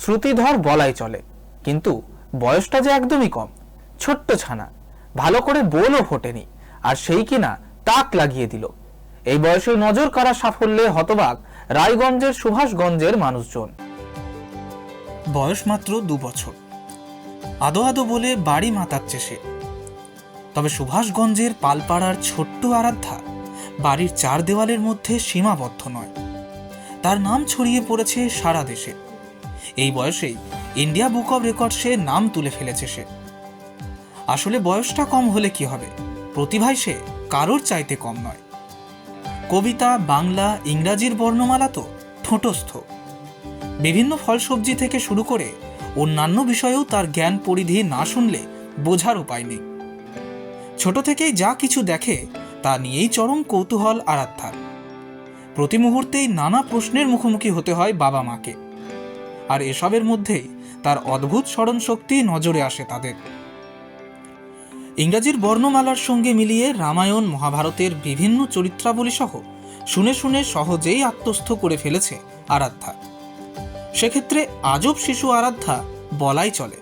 শ্রুতিধর বলাই চলে। কিন্তু বয়সটা যে একদমই কম, ছোট্ট ছানা, ভালো করে বোলও ফোটেনি, আর সেই কিনা তাক লাগিয়ে দিল। এই বয়সে নজর কাড়া সাফল্যে হতবাক রায়গঞ্জের সুভাষগঞ্জের মানুষজন। বয়স মাত্র দু বছর। আদো আদো বলে বাড়ি মাতাচ্ছে সে। তবে সুভাষগঞ্জের পালপাড়ার ছোট্ট আরাধ্যা বাড়ির চার দেওয়ালের মধ্যে সীমাবদ্ধ নয়। তার নাম ছড়িয়ে পড়েছে সারা দেশে। এই বয়সেই ইন্ডিয়া বুক অব রেকর্ডসে নাম তুলে ফেলেছে সে। আসলে বয়সটা কম হলে কি হবে? প্রতিভায় সে কারোর চাইতে কম নয়। কবিতা, বাংলা, ইংরাজির বর্ণমালা তো ঠোঁটস্থ। বিভিন্ন ফল সবজি থেকে শুরু করে অন্যান্য বিষয়েও তার জ্ঞান পরিধি না শুনলে বোঝার উপায় নেই। ছোট থেকেই যা কিছু দেখে তা নিয়েই চরম কৌতূহল আরাধ্যার প্রতি মুহূর্তেই নানা প্রশ্নের মুখোমুখি হতে হয় বাবা মাকে। আর এসবের মধ্যেই তার অদ্ভুত স্মরণশক্তি নজরে আসে তাদের। ইংরাজির বর্ণমালার সঙ্গে মিলিয়ে রামায়ণ মহাভারতের বিভিন্ন চরিত্রাবলী সহ শুনে শুনে সহজেই আত্মস্থ করে ফেলেছে আরাধ্যা। সেক্ষেত্রে আজব শিশু আরাধ্যা বলাই চলে।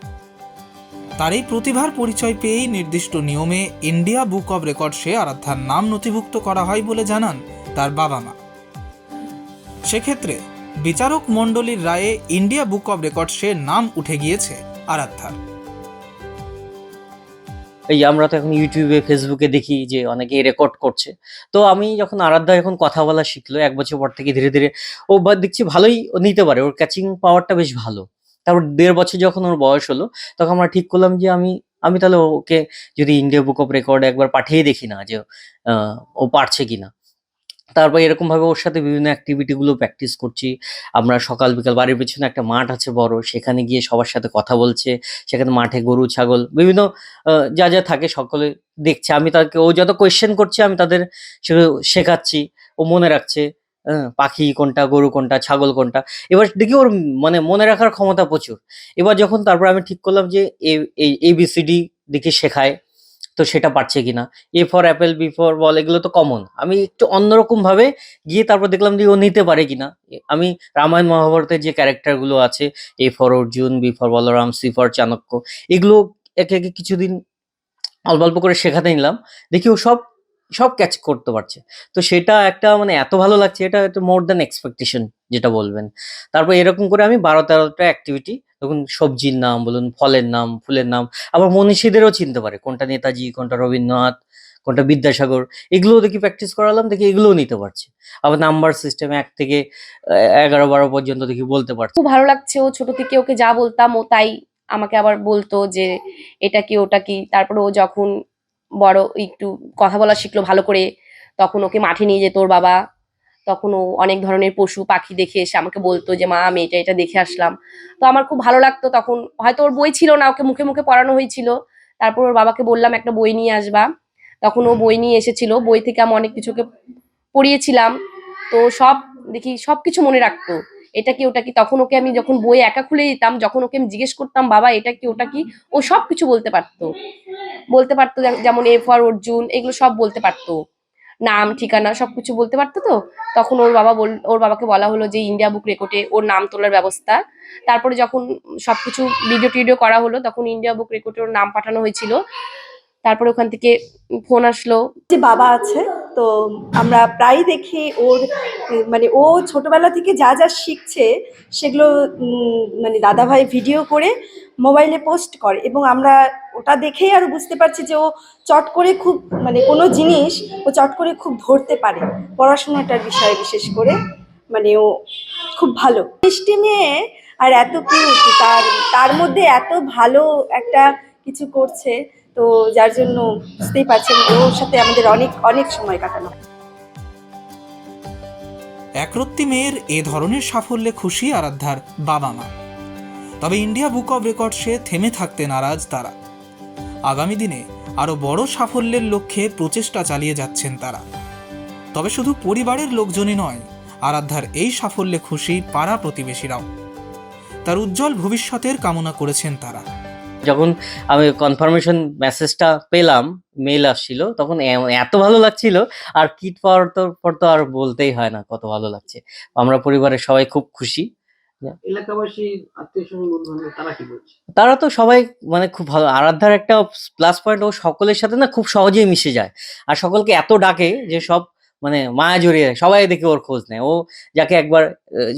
তার এই প্রতিভার পরিচয় পেয়েই নির্দিষ্ট নিয়মে ইন্ডিয়া বুক অব রেকর্ডসে আরাধ্যার নাম নথিভুক্ত করা হয় বলে জানান তার বাবা মা। সেক্ষেত্রে বিচারক মণ্ডলীর রায়ে ইন্ডিয়া বুক অব রেকর্ডসে নাম উঠে গিয়েছে আরাধ্যার। এই আমরা তো এখন ইউটিউবে, ফেসবুকে দেখি যে অনেকে রেকর্ড করছে। তো আমি যখন আরাধ্যা এখন কথা বলা শিখলো, এক বছর পর থেকে ধীরে ধীরে, ও বা দেখছি ভালোই নিতে পারে, ওর ক্যাচিং পাওয়ারটা বেশ ভালো। তারপর দেড় বছর যখন ওর বয়স হলো, তখন আমরা ঠিক করলাম যে আমি আমি তাহলে ওকে যদি ইন্ডিয়া বুক অফ রেকর্ড একবার পাঠিয়ে দেখি না যে ও পারছে কিনা। তারপর এরকমভাবে ওর সাথে বিভিন্ন অ্যাক্টিভিটিগুলো প্র্যাকটিস করছি। আমরা সকাল, বিকাল বাড়ির পেছনে একটা মাঠ আছে বড়, সেখানে গিয়ে সবার সাথে কথা বলছে। সেখানে মাঠে গরু, ছাগল, বিভিন্ন যা যা থাকে সকলে দেখছে। আমি তাকে, ও যত কোয়েশ্চেন করছে আমি তাদের শেখাচ্ছি। ও মনে রাখছে পাখি কোনটা, গরু কোনটা, ছাগল কোনটা। এবার দেখি ওর মানে মনে রাখার ক্ষমতা প্রচুর। এবার যখন তারপর আমি ঠিক করলাম যে এ বিসিডি দেখি শেখায়। তো সেটা পারছে কিনা? A for apple B for ball এগুলো তো কমন আমি একটু অন্যরকম ভাবে গিয়ে তারপর দেখলাম যে ও নিতে পারে কিনা। আমি রামায়ণ মহাভারতের যে ক্যারেক্টারগুলো আছে A for Arjun B for Balram C for Chanakya, এগুলো একে একে কিছুদিন অল্প অল্প করে শেখাতে নিলাম। দেখি ও সব সব ক্যাচ করতে পারছে। তো সেটা একটা মানে এত ভালো লাগছে, এটা মোর দ্যান এক্সপেকটেশন যেটা বলবেন। তারপর এরকম করে আমি বারো তেরোটা অ্যাক্টিভিটি তখন সবজির নাম, বলুন ফলের নাম, ফুলের নাম, আবার মনীষীদেরও চিনতে পারে, কোনটা নেতাজি, কোনটা রবীন্দ্রনাথ, কোনটা বিদ্যাসাগর, এগুলোও দেখি প্র্যাকটিস করালাম, দেখি এগুলোও নিতে পারছে। আবার নাম্বার সিস্টেম এক থেকে এগারো বারো পর্যন্ত দেখি বলতে পারছে। খুব ভালো লাগছে ও, ছোট থেকে ওকে যা বলতাম, ও তাই আমাকে আবার বলতো যে, এটা কি, ওটা কি? তারপরে ও যখন বড়, একটু কথা বলা শিখলো ভালো করে, তখন ওকে মাঠে নিয়ে যেত ওর বাবা। তখন ও অনেক ধরনের পশু পাখি দেখে এসে আমাকে বলতো যে, মা, আমি এটা এটা দেখে আসলাম। তো আমার খুব ভালো লাগতো তখন। হয়তো ওর বই ছিল না, ওকে মুখে মুখে পড়ানো হয়েছিল। তারপর ওর বাবাকে বললাম, একটা বই নিয়ে আসবা। তখন ও বই নিয়ে এসেছিল। বই থেকে আমি অনেক কিছুকে পড়িয়েছিলাম। তো সব দেখি, সব কিছু মনে রাখতো। এটা কি, ওটা কি? তখন ওকে আমি যখন বই একা খুলে দিতাম, যখন ওকে আমি জিজ্ঞেস করতাম, বাবা, এটা কি, ওটা কি? ও সব কিছু বলতে পারতো। বলতে পারতো যেমন এ ফর অর্জুন, এগুলো সব বলতে পারতো। নাম, ঠিকানা সব কিছু বলতে পারতো তো? তখন ওর বাবা বল, ওর বাবাকে বলা হলো যে ইন্ডিয়া বুক রেকর্ডে ওর নাম তোলার ব্যবস্থা। তারপরে যখন সব কিছু ভিডিও টিডিও করা হলো, তখন ইন্ডিয়া বুক রেকর্ডে ওর নাম পাঠানো হয়েছিল। তারপরে ওখান থেকে ফোন আসলো। যে বাবা আছে, তো আমরা প্রায় দেখি ওর মানে ও ছোটবেলা থেকে যা যা শিখছে, সেগুলো মানে দাদাভাই ভিডিও করে মোবাইলে পোস্ট করে এবং আমরা ওটা দেখেই আরও বুঝতে পারছি যে ও চট করে খুব মানে কোনো জিনিস ও চট করে খুব ধরতে পারে পড়াশোনাটার বিষয়ে বিশেষ করে মানে ও খুব ভালো। মিষ্টি মেয়ে আর এত কিউট তার তার মধ্যে এত ভালো একটা কিছু করছে তো যার জন্য বুঝতেই পারছেন ওর সাথে আমাদের অনেক অনেক সময় কাটানো। একরত্তি মেয়ের এ ধরনের সাফল্যে খুশি আরাধ্যার বাবা মা। তবে ইন্ডিয়া বুক অব রেকর্ডসে থেমে থাকতে নারাজ তারা। আগামী দিনে আরও বড় সাফল্যের লক্ষ্যে প্রচেষ্টা চালিয়ে যাচ্ছেন তারা। তবে শুধু পরিবারের লোকজনই নয়, আরাধ্যার এই সাফল্যে খুশি পাড়া প্রতিবেশীরাও। তার উজ্জ্বল ভবিষ্যতের কামনা করেছেন তারা। যখন আমি কনফার্মেশন মেসেজটা পেলাম মেল আসছিল তখন এত ভালো লাগছিল আর কিট পাওয়ার তো পর তো আর বলতেই হয় না কত ভালো লাগছে। আমরা পরিবারের সবাই খুব খুশি। এলাকাবাসী আত্মীয় তারা কি বলছে? তারা তো সবাই মানে খুব ভালো। আরাধ্যার একটা প্লাস পয়েন্ট ও সকলের সাথে না খুব সহজেই মিশে যায়। আর সকলকে এত ডাকে যে সব মানে মায়া জড়িয়ে যায়। সবাই দেখে ওর খোঁজ নেয়। ও যাকে একবার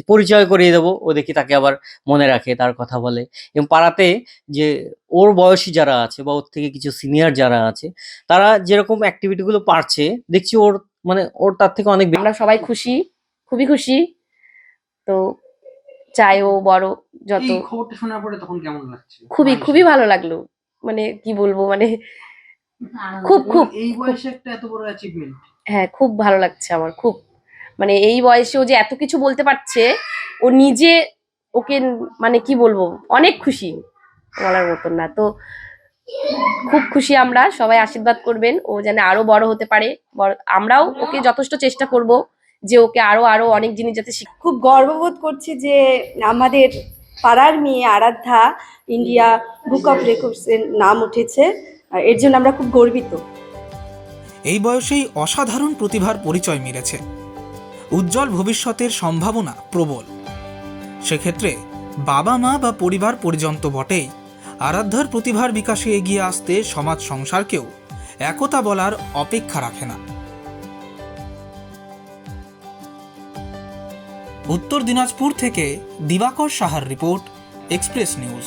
পরিচয় করিয়ে দেবো ও দেখি তাকে আবার মনে রাখে তার কথা বলে। এবং পাড়াতে যে ওর বয়সী যারা আছে বা ওর থেকে কিছু সিনিয়র যারা আছে তারা যেরকম অ্যাক্টিভিটি গুলো পারছে দেখছি ওর মানে ওর তার থেকে অনেক আমরা সবাই খুশি খুবই খুশি। তো চাই ও বড় যত এই খবরটা শোনার পরে তখন কেমন লাগছে? খুবই খুবই ভালো লাগল। মানে কি বলব মানে খুব খুব এই বয়সে একটা এত বড় অ্যাচিভমেন্ট হ্যাঁ খুব ভালো লাগছে আমার খুব। মানে এই বয়সে ও যে এত কিছু বলতে পারছে ও নিজে ওকে মানে কি বলব অনেক খুশি বলার মতন না। তো খুব খুশি আমরা সবাই আশীর্বাদ করবেন ও যেন আরও বড় হতে পারে। বড়- আমরাও ওকে যথেষ্ট চেষ্টা করব যে ওকে আরও আরও অনেক জিনিস যাতে শিখ খুব গর্ববোধ করছি যে আমাদের পাড়ার মেয়ে আরাধ্যা ইন্ডিয়া বুক অফ রেকর্ডসের নাম উঠেছে। এর জন্য আমরা খুব গর্বিত। এই বয়সেই অসাধারণ প্রতিভার পরিচয় মিলেছে। উজ্জ্বল ভবিষ্যতের সম্ভাবনা প্রবল। সেক্ষেত্রে বাবা মা বা পরিবার পরিজন তো বটেই আরাধ্যার প্রতিভার বিকাশে এগিয়ে আসতে সমাজ সংসারকেও একতা বলার অপেক্ষা রাখে না। উত্তর দিনাজপুর থেকে দিবাকর সাহার রিপোর্ট, এক্সপ্রেস নিউজ।